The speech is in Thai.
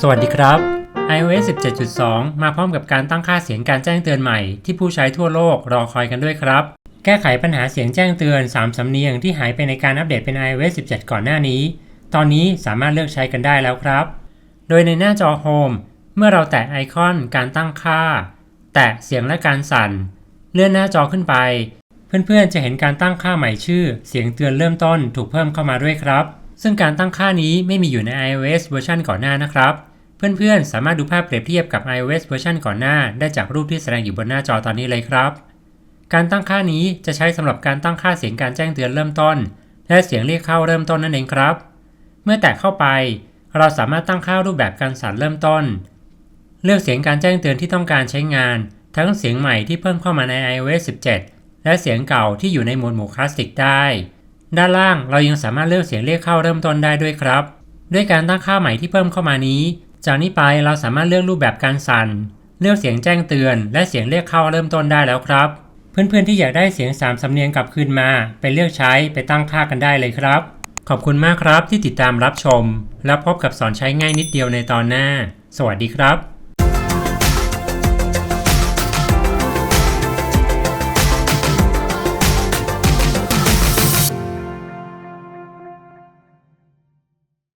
สวัสดีครับ iOS 17.2 มาพร้อมกับการตั้งค่าเสียงการแจ้งเตือนใหม่ที่ผู้ใช้ทั่วโลกรอคอยกันด้วยครับ แก้ไขปัญหาเสียงแจ้งเตือน 3 สำเนียงที่หายไปในการอัปเดตเป็น iOS 17 ก่อนหน้านี้ ตอนนี้สามารถเลือกใช้กันได้แล้วครับ โดยในหน้าจอ Home เมื่อเราแตะไอคอนการตั้งค่า แตะเสียงและการสั่น เลื่อนหน้าจอขึ้นไป เพื่อนๆจะเห็นการตั้งค่าใหม่ชื่อ เสียงเตือนเริ่มต้นถูกเพิ่มเข้ามาด้วยครับ ซึ่งการตั้งค่านี้ไม่มีอยู่ใน iOS เวอร์ชันก่อนหน้านะครับ เพื่อนๆ สามารถดูภาพเปรียบเทียบกับ iOS เวอร์ชันก่อนหน้า ได้จากรูปที่แสดงอยู่บนหน้าจอตอนนี้เลยครับ การตั้งค่านี้จะใช้สำหรับการตั้งค่าเสียงการแจ้งเตือนเริ่มต้น และเสียงเรียกเข้าเริ่มต้นนั่นเองครับ เมื่อแตะเข้าไป เราสามารถตั้งค่ารูปแบบการสั่นเริ่มต้น เลือกเสียงการแจ้งเตือนที่ต้องการใช้งาน ทั้งเสียงใหม่ที่เพิ่มเข้ามาใน iOS 17 และเสียงเก่าที่อยู่ในหมวดหมู่คลาสสิกได้ ด้านล่างเรายังสามารถเลือกเสียงเรียกเข้าเริ่มต้นได้ด้วยครับ ด้วยการตั้งค่าใหม่ที่เพิ่มเข้ามานี้ จากนี้ไปเราสามารถเลือกรูปแบบการสั่น เลือกเสียงแจ้งเตือน และเสียงเรียกเข้าเริ่มต้นได้แล้วครับ เพื่อนๆที่อยากได้เสียง3สำเนียงกลับคืนมาไปเลือกใช้ไปตั้งค่ากันได้เลยครับ ขอบคุณมากครับที่ติดตามรับชม แล้วพบกับสอนใช้ง่ายนิดเดียวในตอนหน้า สวัสดีครับ